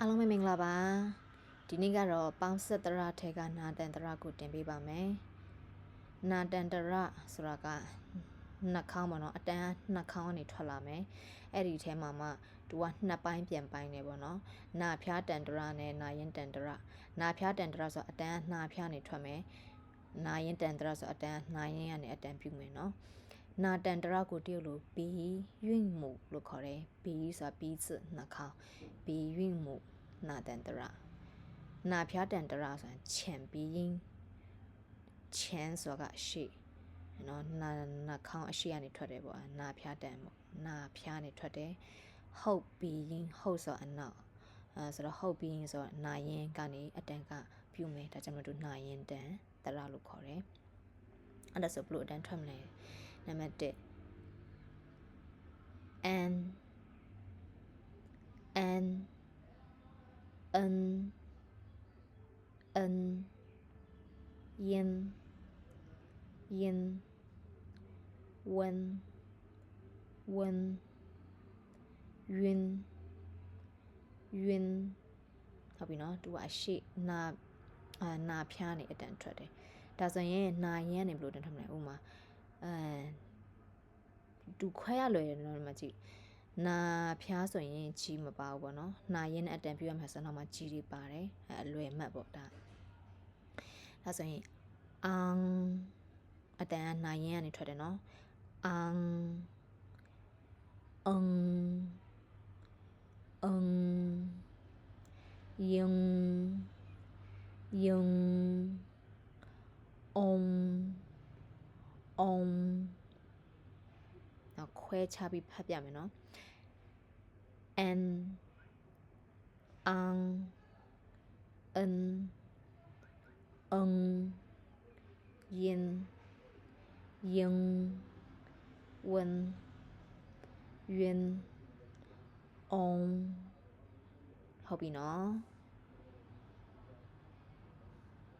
အားလုံးပဲမင်္ဂလာပါဒီနေ့ကတော့ပေါင်းဆက်တရထဲကနာတန်တရကိုတင်ပေးပါမယ်နာတန်တရဆိုတာကနှာခေါင်းပေါ့နော်အတန်းနှာခေါင်းကနေထွက်လာမယ်အဲ့ဒီထဲမှာမှသူကနှစ်ပိုင်းပြန်ပိုင်းနေပေါ့နော်နာဖျားတန်တရနဲ့နာရင်တန်တရနာဖျားတန်တရဆိုအတန်းနှာဖျားနေထွက်မယ်နာရင်တန်တရဆိုအတန်းနှာရင်ကနေအတန်းပြုမယ်နော် နာတန်တရကိုတရုတ်လိုဘီယွင့်မှုလို့ခေါ်တယ်ဘီဆိုတာဘီးစစ်နှာခေါင်းဘီယွင့်မှုနာတန်တရနာဖျားတန်တရဆိုတာခြံဘီရင်ခြံဆိုတာကရှေ့နော်နာနာခေါင်းအရှိကနေထွက်တယ်ပေါ့နာဖျားတန်ပေါ့နာဖျားနေထွက်တယ်ဟုတ်ဘီရင်ဟုတ်ဆိုအနောက်အဲဆိုတော့ဟုတ်ဘီရင်ဆိုတော့နာရင်ကနေအတန်ကပြုမယ်ဒါကြောင့်မလို့နာရင်တန်တရလို့ခေါ်တယ်အဲ့ဒါဆိုဘလို့အတန်ထွက်မလဲ နံပါတ်1 n n n n yin yin wen wen yun yun ဟုတ်ပြီနော်သူကအရှိနာအာနာဖျားနေအတန်ထွက်တယ်ဒါဆိုရင်နာရမ်းနေဘလို့တန်ထွက်မလဲဥမာအဲ သူခွဲရလွယ်တယ်နော်ဒီမှာကြည့်နာဖျားဆိုရင်ကြီးမပါဘူးပေါ့နော်နာရင်းနဲ့အတန်ပြရမှာဆိုတော့မှကြီးတွေပါတယ်အဲအလွယ်မှတ်ပေါ့ဒါဒါဆိုရင်အောင်အတန်ကနာရင်းကနေထွက်တယ်နော်အောင်အင်အင်ယုံယုံအုံအုံ တော့ခွဲခြားပြီးဖတ်ပြမယ်နော် n ang n ung yin yung wen yun ong ဟုတ်ပြီနော်